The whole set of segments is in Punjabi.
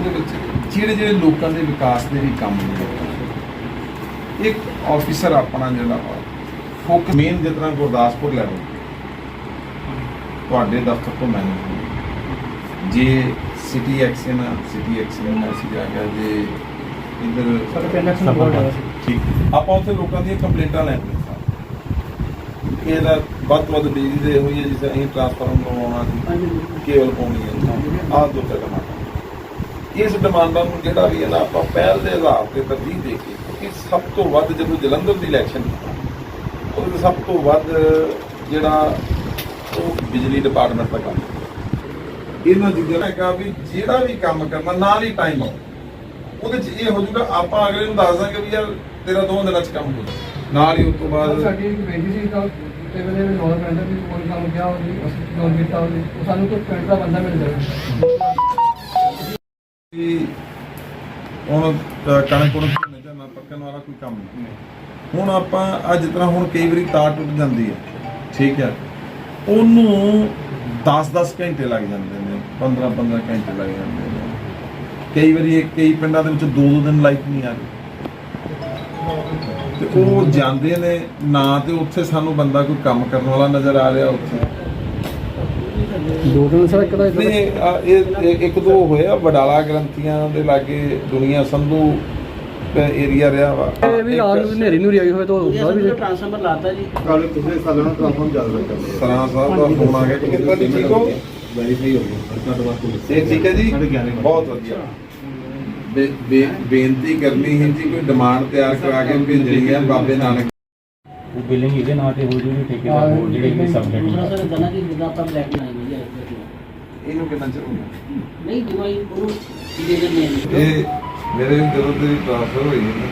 ਉਹਦੇ ਵਿੱਚ ਜਿਹੜੇ ਜਿਹੜੇ ਲੋਕਾਂ ਦੇ ਵਿਕਾਸ ਦੇ ਵੀ ਕੰਮ ਨੇ। ਇੱਕ ਆਫੀਸਰ ਆਪਣਾ ਜਿਹੜਾ ਫੋਕਸ ਮੇਨ ਜਿਤਨਾ ਗੁਰਦਾਸਪੁਰ ਲੈਵਲ ਤੁਹਾਡੇ ਦਫ਼ਤਰ ਤੋਂ ਮੈਨੇਜ ਜੇ city action city action message ਆ ਗਿਆ ਜੇ ਇਧਰ ਸਾਡੇ ਬੋਰਡ ਹੈ ਠੀਕ। ਆਪਾਂ ਉੱਥੇ ਲੋਕਾਂ ਦੀਆਂ ਕੰਪਲੇਂਟਾਂ ਲੈਣੀਆਂ ਇਹਦਾ ਵੱਧ ਵੱਧ ਬਿਜਲੀ ਦੇ ਹੋਈ ਹੈ ਜਿਸ ਅਸੀਂ ਟ੍ਰਾਂਸਫਾਰਮਰ ਲਵਾਉਣਾ ਸੀ ਕੇਬਲ ਪਾਉਣੀ ਹੈ। ਆਹ ਦੋ ਚਾਰ ਡਿਮਾਂਡਾਂ ਇਸ ਡਿਮਾਂਡਾਂ ਨੂੰ ਜਿਹੜਾ ਵੀ ਹੈ ਨਾ ਆਪਾਂ ਪਹਿਲ ਦੇ ਆਧਾਰ ਤੇ ਤਰਜੀਹ ਦੇ ਕੇ ਕਿ ਸਭ ਤੋਂ ਵੱਧ ਜਦੋਂ ਜਲੰਧਰ ਦੀ ਇਲੈਕਸ਼ਨ ਉਹਦੇ ਸਭ ਤੋਂ ਵੱਧ ਜਿਹੜਾ ਉਹ ਬਿਜਲੀ ਡਿਪਾਰਟਮੈਂਟ ਦਾ ਕੰਮ ਇਹਨਾਂ ਚੀਜ਼ਾਂ ਦਾ ਹੈਗਾ ਵੀ ਜਿਹੜਾ ਵੀ ਕੰਮ ਕਰਨਾ ਨਾਲ ਹੀ ਟਾਈਮ ਆਉ ਉਹਦੇ ਚ ਇਹ ਹੋ ਜਾਊਗਾ ਆਪਾਂ ਅਗਲੇ ਨੂੰ ਦੱਸ ਦਾਂਗੇ ਵੀ ਯਾਰ ਤੇਰਾ ਦੋ ਦਿਨਾਂ ਚ ਕੰਮ ਹੋ ਜਾਊ। ਨਾਲ ਹੀ ਉਸ ਤੋਂ ਬਾਅਦ ਸਾਡੀ ਇੱਕ ਬੇਟੀ ਸੀ ਤਾਂ ਤੇ ਵੇਲੇ ਵੀ ਪੈਂਦਾ ਵੀ ਕੋਈ ਕੰਮ ਕਿਹਾ ਹੋਵੇ, ਅਸੀਂ ਜੋਨ ਕੀਤਾ ਹੋਵੇ ਸਾਨੂੰ ਕੋਈ ਪਿੰਡ ਦਾ ਬੰਦਾ ਮਿਲ ਜਾਵੇ। ਹੁਣ ਅ, ਕਣਕ ਕੁਣਕ ਝੋਨੇ ਝਾਨਾ ਪੱਕਣ ਵਾਲਾ ਕੋਈ ਕੰਮ ਨਹੀਂ। ਹੁਣ ਆਪਾਂ ਅੱਜ ਤਰ੍ਹਾਂ ਹੁਣ ਕਈ ਵਾਰੀ ਤਾਰ ਟੁੱਟ ਜਾਂਦੀ ਹੈ ਠੀਕ ਹੈ ਉਹਨੂੰ 10-10 ਘੰਟੇ ਲੱਗ ਜਾਂਦੇ ਨੇ 15-15 ਘੰਟੇ ਲੱਗ ਜਾਂਦੇ ਨੇ। ਕਈ ਵਾਰੀ ਕਈ ਪਿੰਡਾਂ ਦੇ ਵਿੱਚ ਦੋ ਦੋ ਦਿਨ ਲਾਈਟ ਨਹੀਂ ਆ ਰਹੀ। ਤੇ ਉਹ ਜਾਂਦੇ ਨੇ ਨਾ ਤੇ ਉੱਥੇ ਸਾਨੂੰ ਬੰਦਾ ਕੋਈ ਕੰਮ ਕਰਨ ਵਾਲਾ ਨਜ਼ਰ ਆ ਰਿਹਾ ਉੱਥੇ। ਦੋ ਦਿਨ ਸਰ ਇੱਕ ਦਾ ਨਹੀਂ ਇਹ- ਆ, ਇਹ ਇਹ ਇੱਕ ਦੋ ਹੋਇਆ ਵਡਾਲਾ ਗ੍ਰੰਥੀਆਂ ਦੇ ਲਾਗੇ ਦੁਨੀਆ ਸੰਧੂ ਏਰੀਆ ਰਿਹਾ ਵਾ। ਇਹ ਵੀ ਰਾਤ ਨੂੰ ਹਨੇਰੀ ਨੂਰੀ ਆਈ ਹੋਵੇ ਤਾਂ ਉਹਦਾ ਵੀ ਟ੍ਰਾਂਸਫਰ ਲਾਤਾ ਜੀ। ਕੱਲ ਪਿਛਲੇ ਸਾਲਾਂ ਨਾਲ ਟ੍ਰਾਂਸਫਾਰਮ ਚੱਲ ਰਿਹਾ ਸਰਾਂ ਸਾਹਿਬ ਦਾ ਫੋਨ ਆ ਗਿਆ ਕਿ ਕਿੱਦਾਂ ਦੀ ਠੀਕ ਹੋ ਵੈਰੀਫਾਈ ਹੋ ਗਿਆ। ਸਰਕਾਰ ਤੋਂ ਬਾਅਦ ਇਹ ਠੀਕ ਹੈ ਜੀ। ਬਹੁਤ ਵਧੀਆ। ਬੇ- ਬੇ- ਬੇਨਤੀ ਕਰਨੀ ਹੈ ਜੀ ਕੋਈ ਡਿਮਾਂਡ ਤਿਆਰ ਕਰਾ ਕੇ ਭੇਜਣੀ ਹੈ ਬਾਬੇ ਨਾਨਕ। ਉਹ ਬਿਲਿੰਗ ਇਹਦੇ ਨਾਂ ਤੇ ਹੋ ਜੂਗੀ ਠੇਕੇਦਾਰ ਬੋਰਡ ਜਿਹੜੇ ਵੀ ਥੋੜਾ ਸਬਜੈਕਟ ਸਰ ਦਨਾ ਦੀ ਜਿੱਦਾਂ ਆਪਾਂ ਬਲੈਕ ਹੈ ਇਹਨੂੰ ਕਿੰਨਾ ਚਿਰ ਹੋ ਗਿਆ? ਨਹੀਂ ਦਵਾਈ ਉਹ ਦੇ ਦਿੰਦੇ ਨੇ ਇਹ ਮੇਰੇ ਜਦੋਂ ਤੇਰੀ ਟ੍ਰਾਂਸਫਰ ਹੋਈ ਹੈ ਨਾ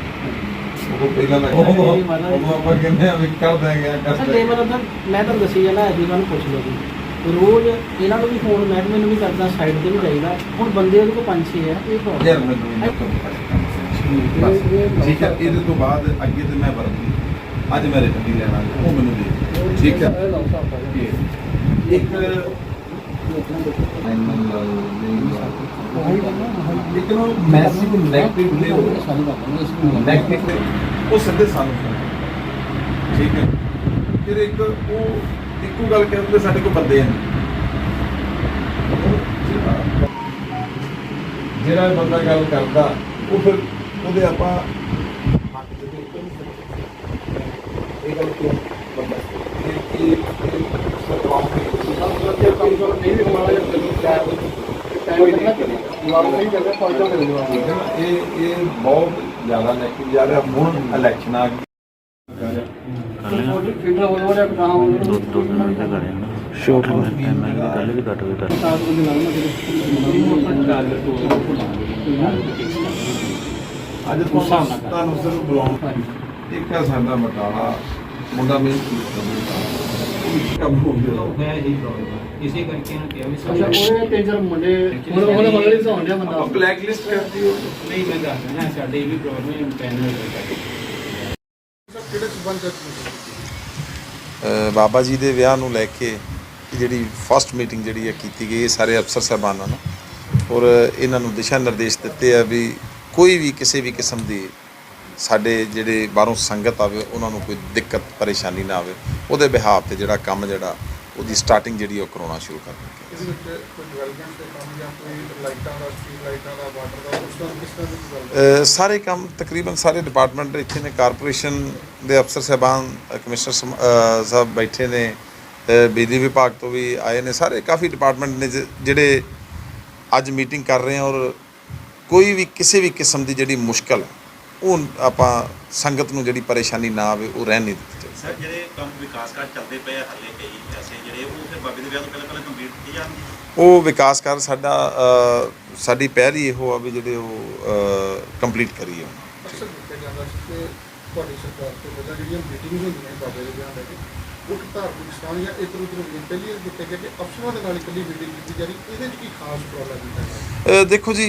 ਉਹ ਪਹਿਲਾਂ ਮੈਂ ਉਹ ਆਪਾਂ ਕਹਿੰਦੇ ਆ ਵੀ ਕਰ ਦੇਗਾ ਕਰ ਸਰ ਦੇ ਮਤਲਬ ਤਾਂ ਮੈਂ ਤੁਹਾਨੂੰ ਦੱਸੀ ਜਾਣਾ ਐਸੀ ਨੂੰ ਪੁੱਛ ਲਓ ਜੀ। ਰੋਜ਼ ਇਹਨਾਂ ਨੂੰ ਵੀ ਫੋਨ ਮਹਿਕਮੇ ਨੂੰ ਵੀ ਕਰਦਾ ਸਾਈਡ ਤੇ ਵੀ ਜਾਈਦਾ। ਹੁਣ ਬੰਦੇ ਉਹਦੇ ਕੋਲ ਪੰਜ ਛੇ ਆ ਇਹ problem ਯਾਰ ਮੈਨੂੰ ਬਸ ਠੀਕ ਹੈ ਇਹਦੇ ਤੋਂ ਬਾਅਦ ਅੱਗੇ ਤੇ ਮੈਂ ਵਰਤੀ ਅੱਜ ਮੈਂ ਰਿਟਨ ਨਹੀਂ ਲੈਣਾ ਉਹ ਮੈਨੂੰ ਦੇ ਦਿਓ। ਠੀਕ ਹੈ? ਇੱਕ ਇੱਕ ਨੂੰ ਮੈਸਿਵ ਨੈਗੇਟਿਵ ਨੇ ਨੈਗੇਟਿਵ ਉਹ ਸਿੱਧੇ ਸਾਨੂੰ ਠੀਕ ਹੈ ਫਿਰ ਇੱਕ ਉਹ ਇੱਕੋ ਗੱਲ ਕਹਿੰਦੇ ਸਾਡੇ ਕੋਲ ਬੰਦੇ ਹਨ ਜਿਹੜਾ ਬੰਦਾ ਗੱਲ ਕਰਦਾ, ਉਹ ਫਿਰ ਉਹਦੇ ਆਪਾਂ ਹੱਕ ਦੇ ਉੱਤੇ ਇਹ ਗੱਲ ਕਿਉਂ ਬੰਦਾ ਇਹ ਇਹ ਸਤਵਾਮ ਨਹੀਂ ਵੀ ਹਮਾਰਾ ਜਦ ਤੱਕ ਟਾਈਮ ਤੱਕ ਨਾ ਚੱਲੇ ਜਵਾਬ ਨਹੀਂ ਚੱਲੇ ਫੌਜਾਂ ਮਿਲ ਜਵਾਬ ਠੀਕ ਹੈ ਨਾ? ਇਹ ਇਹ ਬਹੁਤ ਜ਼ਿਆਦਾ ਜਾ ਰਿਹਾ। ਹੁਣ ਇਲੈਕਸ਼ਨ ਆ ਮੈਂ ਵੀ ਅੱਜ ਤੁਹਾਨੂੰ ਤੁਹਾਨੂੰ ਸਿਰਫ ਬੁਲਾਉਣਾ। ਇੱਕ ਹੈ ਸਾਡਾ ਮਟਾਲਾ ਮੁੰਡਾ ਮਿਹਨਤ ਕਰਦਾ ਉਹ ਵੀ ਕੰਮ ਹੋ ਗਿਆ ਮੈਂ ਇਹੀ ਪ੍ਰੋਬਲਮ ਇਸੇ ਕਰਕੇ ਇਹਨੂੰ ਕਿਹਾ ਵੀ ਅੱਛਾ ਉਹਨੇ ਤਿੰਨ ਚਾਰ ਮੁੰਡੇ ਹੁਣ ਉਹਨੇ ਮਗਰ ਹੀ ਸੌਣ ਡਿਆ ਬੰਦਾ ਆਪਾਂ ਬਲੈਕ ਲਿਸਟ ਕਰਦੀ ਹੋ ਨਹੀਂ ਮੈਂ ਦੱਸ ਰਿਹਾ ਸਾਡੇ ਇਹ ਵੀ ਪ੍ਰੋਬਲਮ ਹੈ ਪੈਨਲ ਕਿਹੜੇ ਸਬੰਧ ਚ ਬਾਬਾ ਜੀ ਦੇ ਵਿਆਹ ਨੂੰ ਲੈ ਕੇ ਜਿਹੜੀ ਫਸਟ ਮੀਟਿੰਗ ਜਿਹੜੀ ਹੈ ਕੀਤੀ ਗਈ ਸਾਰੇ ਅਫਸਰ ਸਾਹਿਬਾਨਾਂ ਨਾਲ ਔਰ ਇਹਨਾਂ ਨੂੰ ਦਿਸ਼ਾ ਨਿਰਦੇਸ਼ ਦਿੱਤੇ ਆ ਵੀ ਕੋਈ ਵੀ ਕਿਸੇ ਵੀ ਕਿਸਮ ਦੀ ਸਾਡੇ ਜਿਹੜੇ ਬਾਹਰੋਂ ਸੰਗਤ ਆਵੇ ਉਹਨਾਂ ਨੂੰ ਕੋਈ ਦਿੱਕਤ ਪਰੇਸ਼ਾਨੀ ਨਾ ਆਵੇ ਉਹਦੇ ਬਿਹਾਵ ਤੇ ਜਿਹੜਾ ਕੰਮ ਜਿਹੜਾ ਉਹਦੀ ਸਟਾਰਟਿੰਗ ਜਿਹੜੀ ਉਹ ਕਰਾਉਣਾ ਸ਼ੁਰੂ ਕਰ ਦਿੱਤੀ ਇਹਦੇ ਵਿੱਚ ਕੋਈ ਡਿਵੈਲਪਮੈਂਟ ਦੇ ਕੰਮ ਜਾਂ ਕੋਈ ਲਾਈਟਾਂ ਦਾ ਸਟਰੀਟ ਲਾਈਟਾਂ ਦਾ ਵਾਟਰ ਦਾ ਉਸ ਤਰ੍ਹਾਂ ਕਿਸ ਤਰ੍ਹਾਂ ਦੀ development? ਅ, ਸਾਰੇ ਕੰਮ ਤਕਰੀਬਨ ਸਾਰੇ ਡਿਪਾਰਟਮੈਂਟ ਇੱਥੇ ਨੇ ਕਾਰਪੋਰੇਸ਼ਨ ਦੇ ਅਫਸਰ ਸਾਹਿਬਾਨ ਕਮਿਸ਼ਨਰ ਸਾਹਿਬ ਬੈਠੇ ਨੇ ਬਿਜਲੀ ਵਿਭਾਗ ਤੋਂ ਵੀ ਆਏ ਨੇ ਸਾਰੇ ਕਾਫੀ ਡਿਪਾਰਟਮੈਂਟ ਨੇ ਜਿਹੜੇ ਅੱਜ ਮੀਟਿੰਗ ਕਰ ਰਹੇ ਆ ਔਰ ਕੋਈ ਵੀ ਕਿਸੇ ਵੀ ਕਿਸਮ ਦੀ ਜਿਹੜੀ ਮੁਸ਼ਕਲ ਹੈ ਉਹ ਆਪਾਂ ਸੰਗਤ ਨੂੰ ਜਿਹੜੀ ਪਰੇਸ਼ਾਨੀ ਨਾ ਆਵੇ ਉਹ ਰਹਿਣ ਨਹੀਂ ਦਿੱਤੀ ਜਾਵੇ। ਸਰ ਜਿਹੜੇ ਕੰਮ ਵਿਕਾਸ ਕਾਰਜ ਚੱਲਦੇ ਪਏ ਆ ਹੱਲੇ ਕਈ ਐਸੇ ਜਿਹੜੇ ਉਹ ਫਿਰ ਬਾਬੇ ਦੇ ਵਿਆਹ ਤੋਂ ਪਹਿਲਾਂ ਪਹਿਲਾਂ ਕੰਪਲੀਟ ਕੀਤੇ ਜਾਣਗੇ? ਉਹ ਵਿਕਾਸ ਕਰ ਸਾਡਾ ਸਾਡੀ ਪਹਿਲ ਹੀ ਇਹੋ ਆ ਵੀ ਜਿਹੜੇ ਉਹ ਕੰਪਲੀਟ ਕਰੀਏ। ਅਕਸਰ ਦੇਖਿਆ ਜਾਂਦਾ ਸੀ ਕਿ ਤੁਹਾਡੀ ਸਰਕਾਰ ਤੋਂ ਪਹਿਲਾਂ ਜਿਹੜੀਆਂ ਮੀਟਿੰਗਸ ਹੁੰਦੀਆਂ ਬਾਬੇ ਦੇ ਵਿਆਹ ਕੇ ਉਹ ਧਾਰਮਿਕ ਸਥਾਨ ਜਾਂ ਇੱਧਰ ਉੱਧਰ ਹੁੰਦੀਆਂ ਪਹਿਲੀ ਇਹ ਦਿੱਤੇ ਕਿ ਅਫਸਰਾਂ ਦੇ ਨਾਲ ਇਕੱਲੀ ਮੀਟਿੰਗ ਕੀਤੀ ਜਾ ਰਹੀ ਇਹਦੇ ਵਿੱਚ ਕੀ ਖਾਸ ਗਿਆ ਅ, ਦੇਖੋ ਜੀ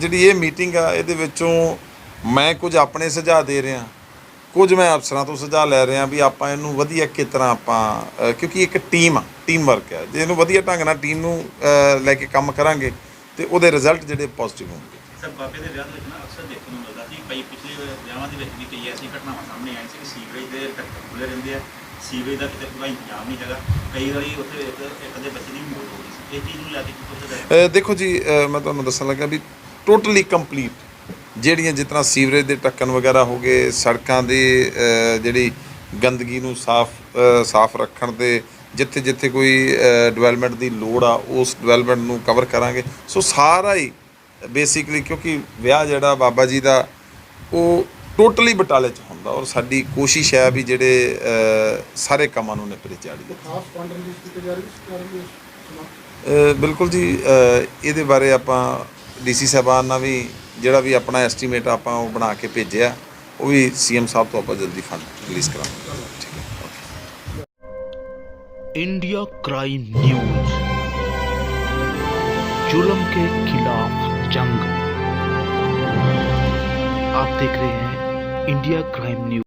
ਜਿਹੜੀ ਇਹ ਮੀਟਿੰਗ ਆ ਇਹਦੇ ਵਿੱਚੋਂ ਮੈਂ ਕੁਝ ਆਪਣੇ ਸੁਝਾਅ ਦੇ ਰਿਹਾ। ਕੁਝ ਮੈਂ ਅਫਸਰਾਂ ਤੋਂ ਸੁਝਾਅ ਲੈ ਰਿਹਾ ਵੀ ਆਪਾਂ ਇਹਨੂੰ ਵਧੀਆ ਕਿਸ ਤਰ੍ਹਾਂ ਆਪਾਂ ਕਿਉਂਕਿ ਇੱਕ ਟੀਮ ਆ ਟੀਮ ਵਰਕ ਹੈ ਜੇ ਇਹਨੂੰ ਵਧੀਆ ਢੰਗ ਨਾਲ ਟੀਮ ਨੂੰ ਲੈ ਕੇ ਕੰਮ ਕਰਾਂਗੇ ਤੇ ਉਹਦੇ ਰਿਜ਼ਲਟ ਜਿਹੜੇ ਪੋਜ਼ਿਟਿਵ ਹੋਣਗੇ। ਸਰ ਬਾਬੇ ਦੇ ਵਿਆਹ ਵਿੱਚ ਨਾ ਅਕਸਰ ਦੇਖਣ ਨੂੰ ਮਿਲਦਾ ਸੀ ਕਈ ਪਿਛਲੇ ਵਿਆਹਾਂ ਦੇ ਵਿੱਚ ਵੀ ਕਈ ਐਸੀ ਘਟਨਾਵਾਂ ਸਾਹਮਣੇ ਆਈਆਂ ਸੀ ਕਿ ਸੀਵਰੇਜ ਦੇ ਢੱਕਣ ਖੁੱਲੇ ਰਹਿੰਦੇ ਆ ਸੀਵਰੇਜ ਦਾ ਕਿਤੇ ਪੂਰਾ ਇੰਤਜ਼ਾਮ ਨਹੀਂ ਹੈਗਾ। ਕਈ ਵਾਰੀ ਉੱਥੇ ਇੱਕ ਇੱਕ ਦੇ ਬੱਚੇ ਦੀ ਮੌਤ ਹੋ ਗਈ ਸੀ। ਇਹ ਚੀਜ਼ ਨੂੰ ਲੈ ਕੇ ਕੀ ਕੁਝ ਅ, ਦੇਖੋ ਜੀ ਮੈਂ ਤੁਹਾਨੂੰ ਦੱਸਣ ਲੱਗਾ ਵੀ ਟੋਟਲੀ ਕੰਪਲੀਟ ਜਿਹੜੀਆਂ ਜਿਸ ਤਰ੍ਹਾਂ ਸੀਵਰੇਜ ਦੇ ਢੱਕਣ ਵਗੈਰਾ ਹੋ ਗਏ ਸੜਕਾਂ ਦੀ ਜਿਹੜੀ ਗੰਦਗੀ ਨੂੰ ਸਾਫ਼ ਸਾਫ਼ ਰੱਖਣ ਤੇ ਜਿੱਥੇ ਜਿੱਥੇ ਕੋਈ ਡਿਵੈਲਪਮੈਂਟ ਦੀ ਲੋੜ ਆ ਉਸ ਡਿਵੈਲਪਮੈਂਟ ਨੂੰ ਕਵਰ ਕਰਾਂਗੇ। ਸੋ ਸਾਰਾ ਹੀ ਬੇਸਿਕਲੀ ਕਿਉਂਕਿ ਵਿਆਹ ਜਿਹੜਾ ਬਾਬਾ ਜੀ ਦਾ ਉਹ ਟੋਟਲੀ ਬਟਾਲੇ ਚ ਹੁੰਦਾ ਔਰ ਸਾਡੀ ਕੋਸ਼ਿਸ਼ ਹੈ ਵੀ ਜਿਹੜੇ ਸਾਰੇ ਕੰਮਾਂ ਨੂੰ ਨਿਪਰੇ ਚਾੜੀਏ ਖਾਸ ਸਰਕਾਰ ਦੇ ਅ, ਬਿਲਕੁਲ ਜੀ ਇਹਦੇ ਬਾਰੇ ਆਪਾਂ ਡੀਸੀ ਸਾਹਿਬਾਨ ਨਾਲ ਵੀ ਜਿਹੜਾ ਵੀ ਆਪਣਾ ਐਸਟੀਮੇਟ ਆਪਾਂ ਉਹ ਬਣਾ ਕੇ ਭੇਜਿਆ ਉਹ ਵੀ ਸੀਐਮ ਸਾਹਿਬ ਤੋਂ ਆਪਾਂ ਜਲਦੀ ਫੰਡ ਰਿਲੀਜ਼ ਕਰਾਂਗੇ ਠੀਕ ਹੈ इंडिया क्राइम न्यूज जुल्म के खिलाफ जंग आप देख रहे हैं इंडिया क्राइम न्यूज